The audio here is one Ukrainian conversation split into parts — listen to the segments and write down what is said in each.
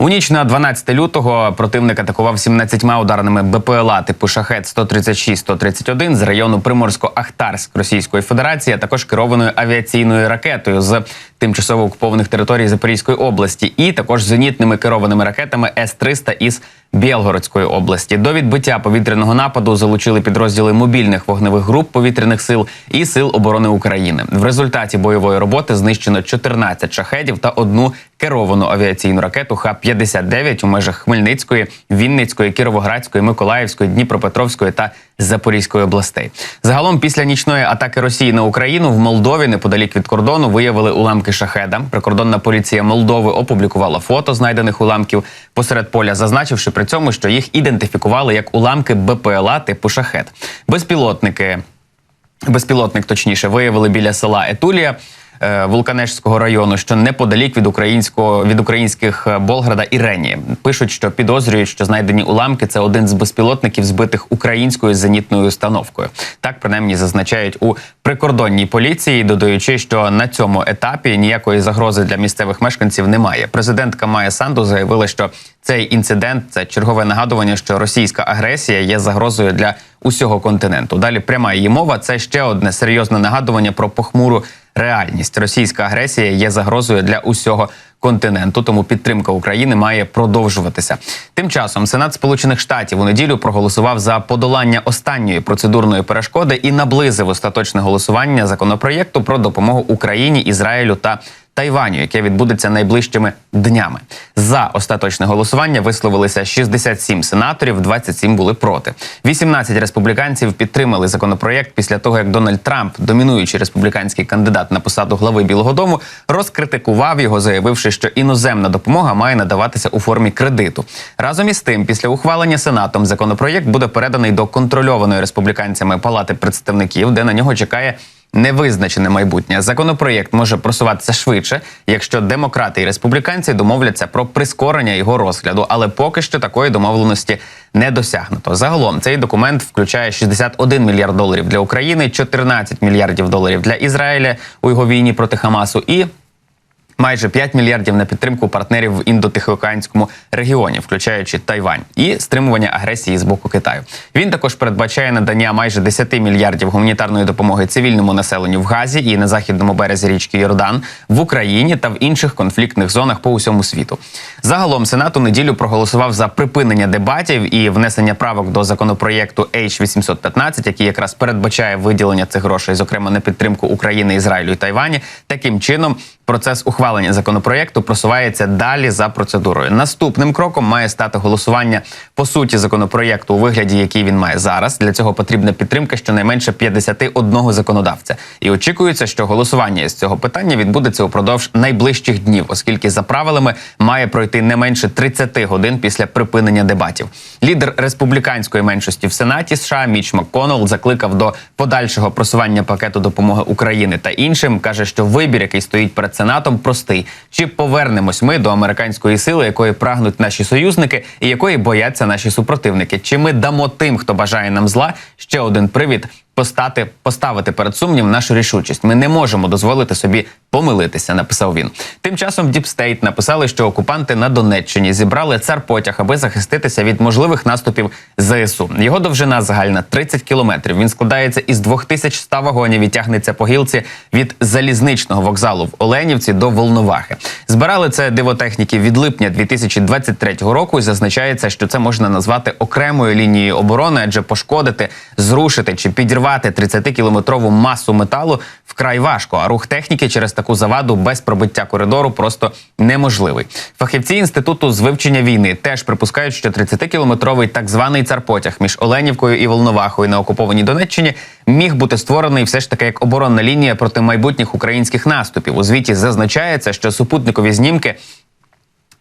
У ніч на 12 лютого противник атакував 17 ударними БПЛА типу шахет 136-131 з району Приморсько-Ахтарськ Російської Федерації, а також керованою авіаційною ракетою з тимчасово окупованих територій Запорізької області, і також зенітними керованими ракетами С-300 із Білгородської області. До відбиття повітряного нападу залучили підрозділи мобільних вогневих груп повітряних сил і сил оборони України. В результаті бойової роботи знищено 14 шахедів та одну керовану авіаційну ракету Х-59 у межах Хмельницької, Вінницької, Кіровоградської, Миколаївської, Дніпропетровської та Запорізької областей. Загалом, після нічної атаки Росії на Україну в Молдові, неподалік від кордону, виявили уламки шахеда. Прикордонна поліція Молдови опублікувала фото знайдених уламків посеред поля, зазначивши при цьому, що їх ідентифікували як уламки БПЛА типу шахет. Безпілотники безпілотник, точніше, виявили біля села Етулія. Е, Вулканешського району, що неподалік від українського від українських е, Болграда і Рені, пишуть, що підозрюють, що знайдені уламки це один з безпілотників, збитих українською зенітною установкою. Так принаймні зазначають у прикордонній поліції, додаючи, що на цьому етапі ніякої загрози для місцевих мешканців немає. Президентка Майя Санду заявила, що цей інцидент це чергове нагадування, що російська агресія є загрозою для усього континенту. Далі пряма її мова це ще одне серйозне нагадування про похмуру реальність. Російська агресія є загрозою для усього континенту, тому підтримка України має продовжуватися. Тим часом Сенат Сполучених Штатів у неділю проголосував за подолання останньої процедурної перешкоди і наблизив остаточне голосування законопроєкту про допомогу Україні, Ізраїлю та Тайваню, яке відбудеться найближчими днями. За остаточне голосування висловилися 67 сенаторів, 27 були проти. 18 республіканців підтримали законопроєкт після того, як Дональд Трамп, домінуючий республіканський кандидат на посаду глави Білого Дому, розкритикував його, заявивши, що іноземна допомога має надаватися у формі кредиту. Разом із тим, після ухвалення сенатом законопроєкт буде переданий до контрольованої республіканцями Палати представників, де на нього чекає. Невизначене майбутнє законопроєкт може просуватися швидше, якщо демократи і республіканці домовляться про прискорення його розгляду, але поки що такої домовленості не досягнуто. Загалом цей документ включає 61 мільярд доларів для України, 14 мільярдів доларів для Ізраїля у його війні проти Хамасу і майже 5 мільярдів на підтримку партнерів в індотихоокеанському регіоні, включаючи Тайвань, і стримування агресії з боку Китаю. Він також передбачає надання майже 10 мільярдів гуманітарної допомоги цивільному населенню в Газі і на західному березі річки Йордан в Україні та в інших конфліктних зонах по усьому світу. Загалом Сенат у неділю проголосував за припинення дебатів і внесення правок до законопроєкту H815, який якраз передбачає виділення цих грошей, зокрема на підтримку України, Ізраїлю і Тайвані. Таким чином процес ухвалення законопроєкту просувається далі за процедурою. Наступним кроком має стати голосування по суті законопроєкту у вигляді, який він має зараз. Для цього потрібна підтримка щонайменше 51 законодавця. І очікується, що голосування з цього питання відбудеться упродовж найближчих днів, оскільки за правилами має пройти не менше 30 годин після припинення дебатів. Лідер республіканської меншості в Сенаті США Міч МакКоннелл закликав до подальшого просування пакету допомоги України та іншим. каже, що вибір, який стоїть перед Сенатом, простий: чи повернемось ми до американської сили, якої прагнуть наші союзники, і якої бояться наші супротивники? Чи ми дамо тим, хто бажає нам зла, ще один привід постати поставити перед сумнів нашу рішучість? Ми не можемо дозволити собі помилитися. Написав він. Тим часом Діпстейт написали, що окупанти на Донеччині зібрали цар потяг, аби захиститися від можливих наступів ЗСУ. Його довжина загальна 30 кілометрів. Він складається із 2100 вагонів і тягнеться по гілці від залізничного вокзалу в Оленівці до Волновахи. Збирали це дивотехніки від липня 2023 року. І зазначається, що це можна назвати окремою лінією оборони, адже пошкодити, зрушити чи підірвати 30-кілометрову масу металу вкрай важко. А рух техніки через таку заваду без пробиття коридору просто неможливий. Фахівці інституту з вивчення війни теж припускають, що 30-кілометровий так званий царпотяг між Оленівкою і Волновахою на окупованій Донеччині міг бути створений все ж таки як оборонна лінія проти майбутніх українських наступів. У звіті зазначається, що супутникові знімки.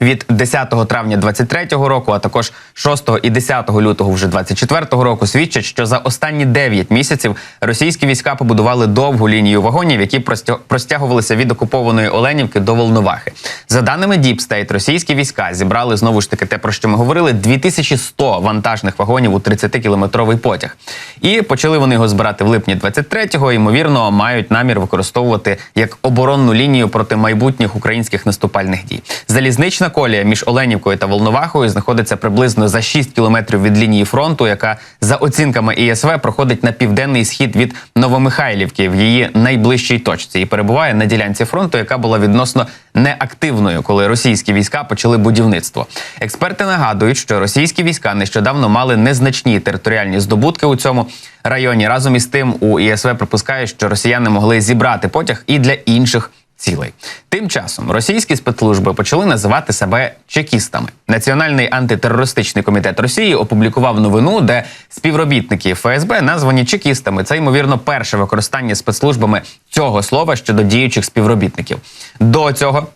Від 10 травня 23-го року, а також 6 і 10 лютого вже 24-го року, свідчать, що за останні 9 місяців російські війська побудували довгу лінію вагонів, які простя- простягувалися від окупованої Оленівки до Волновахи. За даними Deep State, російські війська зібрали знову ж таки те, про що ми говорили: 2100 вантажних вагонів у 30-кілометровий потяг. І почали вони його збирати в липні 23-го. Ймовірно, мають намір використовувати як оборонну лінію проти майбутніх українських наступальних дій. Залізнична Залізна колія між Оленівкою та Волновахою знаходиться приблизно за 6 кілометрів від лінії фронту, яка за оцінками ІСВ проходить на південний схід від Новомихайлівки в її найближчій точці і перебуває на ділянці фронту, яка була відносно неактивною, коли російські війська почали будівництво. Експерти нагадують, що російські війська нещодавно мали незначні територіальні здобутки у цьому районі. Разом із тим у ІСВ припускають, що росіяни могли зібрати потяг і для інших. Цілей тим часом російські спецслужби почали називати себе чекістами. Національний антитерористичний комітет Росії опублікував новину, де співробітники ФСБ названі чекістами. Це ймовірно перше використання спецслужбами цього слова щодо діючих співробітників. До цього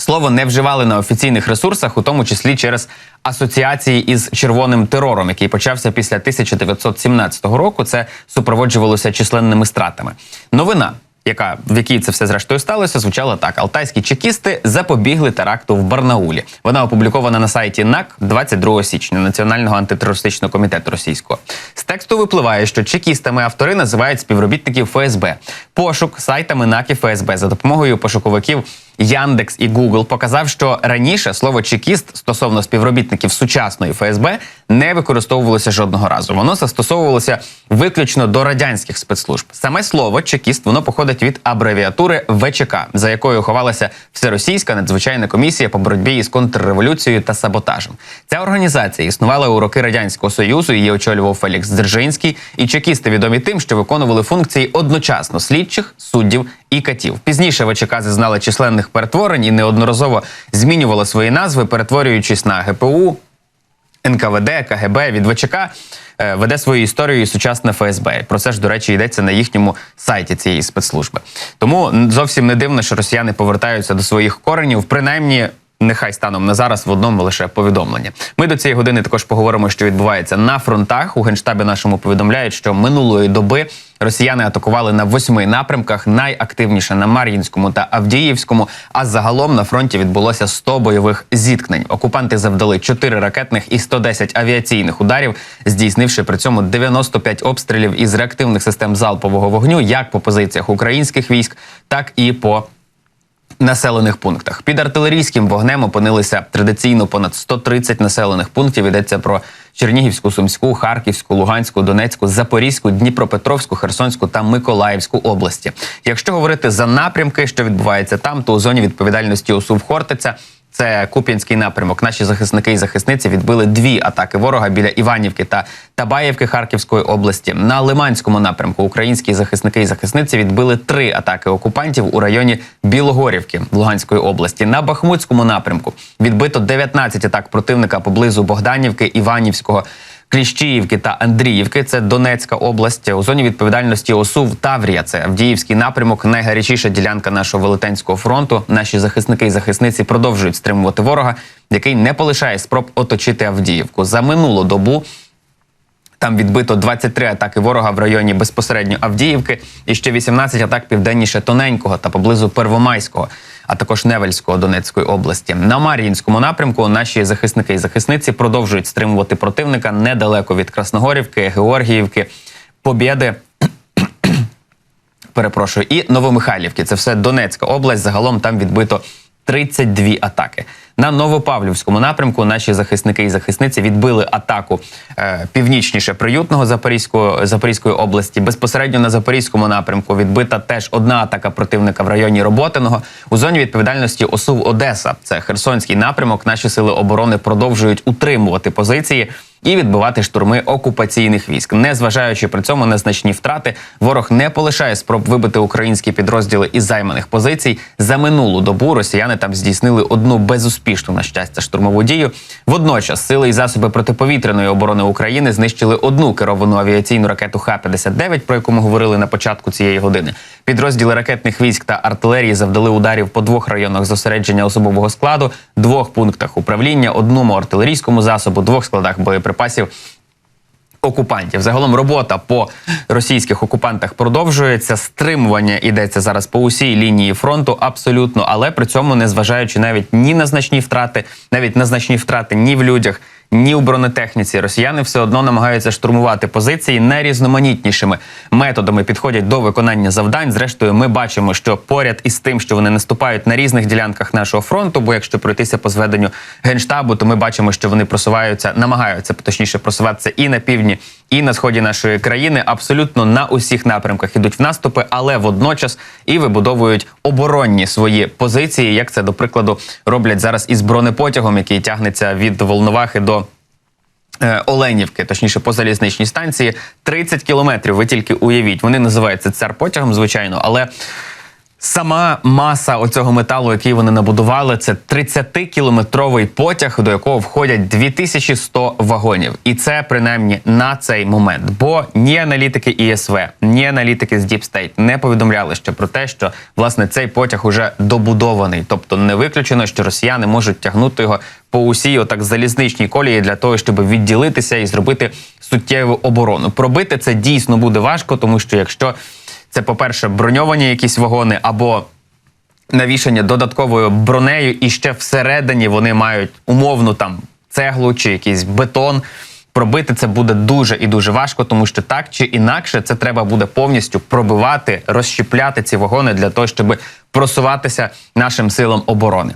Слово не вживали на офіційних ресурсах, у тому числі через асоціації із червоним терором, який почався після 1917 року. Це супроводжувалося численними стратами. Новина. Яка в якій це все зрештою сталося, звучала так: Алтайські чекісти запобігли теракту в Барнаулі. Вона опублікована на сайті НАК 22 січня Національного антитерористичного комітету російського. З тексту випливає, що чекістами автори називають співробітників ФСБ. Пошук сайтами НАК і ФСБ за допомогою пошуковиків Яндекс і Google показав, що раніше слово чекіст стосовно співробітників сучасної ФСБ не використовувалося жодного разу. Воно застосовувалося виключно до радянських спецслужб. Саме слово чекіст воно походить від абревіатури ВЧК, за якою ховалася всеросійська надзвичайна комісія по боротьбі із контрреволюцією та саботажем. Ця організація існувала у роки радянського союзу. Її очолював Фелікс Дзержинський. І чекісти відомі тим, що виконували функції одночасно слідчих, суддів і катів. Пізніше ВЧК зазнали численних перетворень і неодноразово змінювала свої назви, перетворюючись на ГПУ, НКВД, КГБ від ВЧК е, веде свою історію і сучасне ФСБ. Про це ж, до речі, йдеться на їхньому сайті цієї спецслужби. Тому зовсім не дивно, що росіяни повертаються до своїх коренів, принаймні. Нехай станом на зараз в одному лише повідомлення. Ми до цієї години також поговоримо, що відбувається на фронтах. У генштабі нашому повідомляють, що минулої доби росіяни атакували на восьми напрямках, найактивніше на Мар'їнському та Авдіївському. А загалом на фронті відбулося 100 бойових зіткнень. Окупанти завдали 4 ракетних і 110 авіаційних ударів, здійснивши при цьому 95 обстрілів із реактивних систем залпового вогню, як по позиціях українських військ, так і по населених пунктах. Під артилерійським вогнем опинилися традиційно понад 130 населених пунктів. Йдеться про Чернігівську, Сумську, Харківську, Луганську, Донецьку, Запорізьку, Дніпропетровську, Херсонську та Миколаївську області. Якщо говорити за напрямки, що відбувається там, то у зоні відповідальності ОСУВ Хортиця. Це Куп'янський напрямок. Наші захисники і захисниці відбили дві атаки ворога біля Іванівки та Табаєвки Харківської області. На Лиманському напрямку українські захисники і захисниці відбили три атаки окупантів у районі Білогорівки Луганської області. На Бахмутському напрямку відбито 19 атак противника поблизу Богданівки, Іванівського. Кліщіївки та Андріївки це Донецька область. У зоні відповідальності ОСУВ Таврія. Це Авдіївський напрямок, найгарячіша ділянка нашого велетенського фронту. Наші захисники і захисниці продовжують стримувати ворога, який не полишає спроб оточити Авдіївку. За минулу добу там відбито 23 атаки ворога в районі безпосередньо Авдіївки і ще 18 атак південніше Тоненького та поблизу Первомайського, а також Невельського Донецької області. На Мар'їнському напрямку наші захисники і захисниці продовжують стримувати противника недалеко від Красногорівки, Георгіївки, Побєди. Перепрошую, і Новомихайлівки. Це все Донецька область. Загалом там відбито 32 атаки. На Новопавлівському напрямку наші захисники і захисниці відбили атаку е, північніше приютного Запорізької, Запорізької області. Безпосередньо на Запорізькому напрямку відбита теж одна атака противника в районі Роботиного. У зоні відповідальності ОСУВ Одеса. Це Херсонський напрямок. Наші сили оборони продовжують утримувати позиції. І відбивати штурми окупаційних військ, незважаючи при цьому на значні втрати, ворог не полишає спроб вибити українські підрозділи із займаних позицій. За минулу добу росіяни там здійснили одну безуспішну на щастя штурмову дію. Водночас сили і засоби протиповітряної оборони України знищили одну керовану авіаційну ракету Х-59, про яку ми говорили на початку цієї години. Підрозділи ракетних військ та артилерії завдали ударів по двох районах зосередження особового складу, двох пунктах управління, одному артилерійському засобу, двох складах боєприпасів окупантів. Загалом робота по російських окупантах продовжується. Стримування йдеться зараз по усій лінії фронту, абсолютно, але при цьому не зважаючи навіть ні на значні втрати, навіть на значні втрати ні в людях, ні у бронетехніці. Росіяни все одно намагаються штурмувати позиції найрізноманітнішими методами. Підходять до виконання завдань. Зрештою, ми бачимо, що поряд із тим, що вони наступають на різних ділянках нашого фронту. Бо якщо пройтися по зведенню генштабу, то ми бачимо, що вони просуваються, намагаються точніше просуватися і на півдні, і на сході нашої країни. Абсолютно на усіх напрямках ідуть в наступи, але водночас і вибудовують оборонні свої позиції, як це до прикладу роблять зараз із бронепотягом, який тягнеться від Волновахи до. е, Оленівки, точніше по залізничній станції, 30 кілометрів. Ви тільки уявіть. Вони називаються цар потягом, звичайно, але сама маса оцього металу, який вони набудували, це 30-кілометровий потяг, до якого входять 2100 вагонів. І це принаймні на цей момент. Бо ні аналітики ІСВ, ні аналітики з Deep State не повідомляли ще про те, що власне цей потяг уже добудований. Тобто не виключено, що росіяни можуть тягнути його по усій отак залізничній колії для того, щоб відділитися і зробити суттєву оборону. Пробити це дійсно буде важко, тому що якщо це, по-перше, броньовані якісь вагони або навішання додатковою бронею, і ще всередині вони мають умовну там цеглу чи якийсь бетон. Пробити це буде дуже і дуже важко, тому що так чи інакше це треба буде повністю пробивати, розщіпляти ці вагони для того, щоб просуватися нашим силам оборони.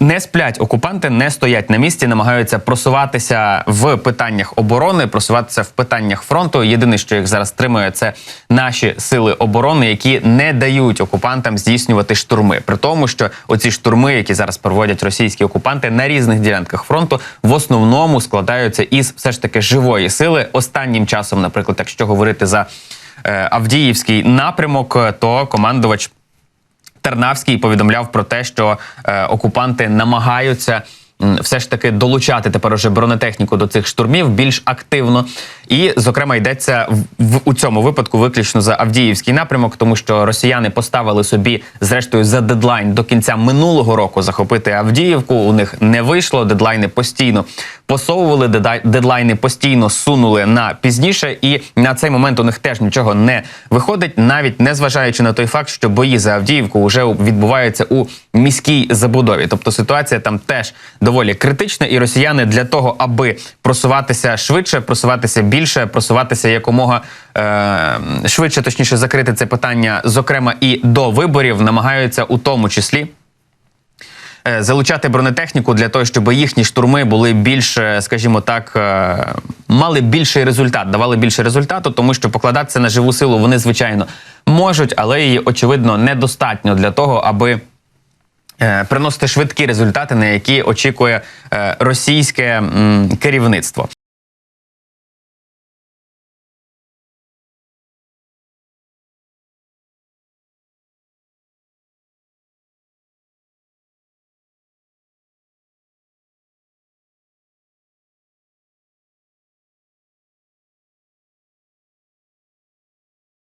Не сплять окупанти, не стоять на місці, намагаються просуватися в питаннях оборони, просуватися в питаннях фронту. Єдине, що їх зараз тримує, це наші сили оборони, які не дають окупантам здійснювати штурми. При тому, що оці штурми, які зараз проводять російські окупанти на різних ділянках фронту, в основному складаються із все ж таки живої сили. Останнім часом, наприклад, якщо говорити за е, Авдіївський напрямок, е, то командувач. Тарнавський повідомляв про те, що е, окупанти намагаються все ж таки долучати тепер уже бронетехніку до цих штурмів більш активно. І, зокрема, йдеться в у цьому випадку виключно за Авдіївський напрямок, тому що росіяни поставили собі зрештою за дедлайн до кінця минулого року захопити Авдіївку. У них не вийшло. Дедлайни постійно посовували, дедлайни постійно сунули на пізніше, і на цей момент у них теж нічого не виходить, навіть не зважаючи на той факт, що бої за Авдіївку вже відбуваються у міській забудові. Тобто ситуація там теж доволі критична, і росіяни для того, аби просуватися швидше, просуватися більше, просуватися якомога е- швидше, точніше закрити це питання, зокрема і до виборів, намагаються у тому числі залучати бронетехніку для того, щоб їхні штурми були більш, е, скажімо так, е, мали більший результат, давали більше результату, тому що покладатися на живу силу вони звичайно можуть, але її очевидно недостатньо для того, аби. е, Приносити швидкі результати, на які очікує е, російське керівництво.